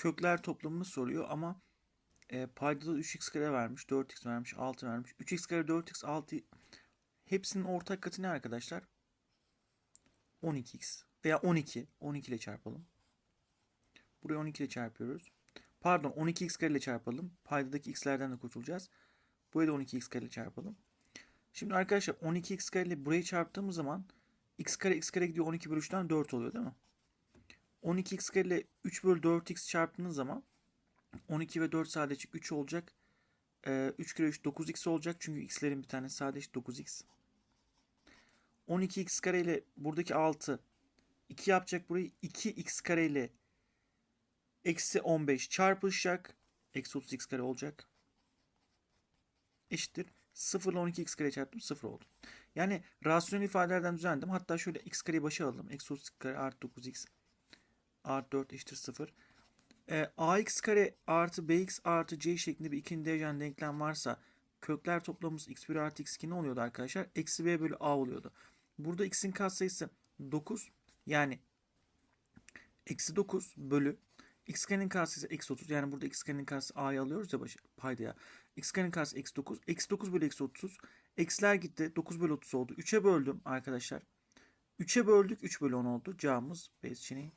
kökler toplamını soruyor ama e, paydada 3x kare vermiş, 4x vermiş, 6 vermiş. 3x kare, 4x, 6 hepsinin ortak katı ne arkadaşlar? 12x veya 12. 12 ile çarpalım. Buraya 12 ile çarpıyoruz. Pardon 12x kare ile çarpalım. Paydadaki x'lerden de kurtulacağız. Buraya da 12x kare ile çarpalım. Şimdi arkadaşlar 12x kare ile burayı çarptığımız zaman x kare x kare gidiyor 12 bölü 3'ten 4 oluyor değil mi? 12x kare ile 3 bölü 4x çarptığınız zaman 12 ve 4 sadece 3 olacak. Ee, 3 kere 3 9x olacak. Çünkü x'lerin bir tanesi sadece 9x. 12x kare ile buradaki 6 2 yapacak burayı. 2x kare ile eksi 15 çarpışacak. Eksi 30x kare olacak. Eşittir. 0 ile 12x kare çarptım 0 oldu. Yani rasyonel ifadelerden düzenledim. Hatta şöyle x kareyi başa alalım. Eksi 30 kare artı 9x artı 4 eşittir 0. E, ax kare artı bx artı c şeklinde bir ikinci derecen denklem varsa kökler toplamımız x1 artı x2 ne oluyordu arkadaşlar? Eksi b bölü a oluyordu. Burada x'in katsayısı 9 yani eksi 9 bölü x karenin katsayısı eksi 30 yani burada x karenin katsayısı a'yı alıyoruz ya başı, paydaya. x karenin katsayısı eksi 9. Eksi 9 bölü eksi 30. Eksiler gitti. 9 bölü 30 oldu. 3'e böldüm arkadaşlar. 3'e böldük. 3 bölü 10 oldu. Cevabımız B seçeneği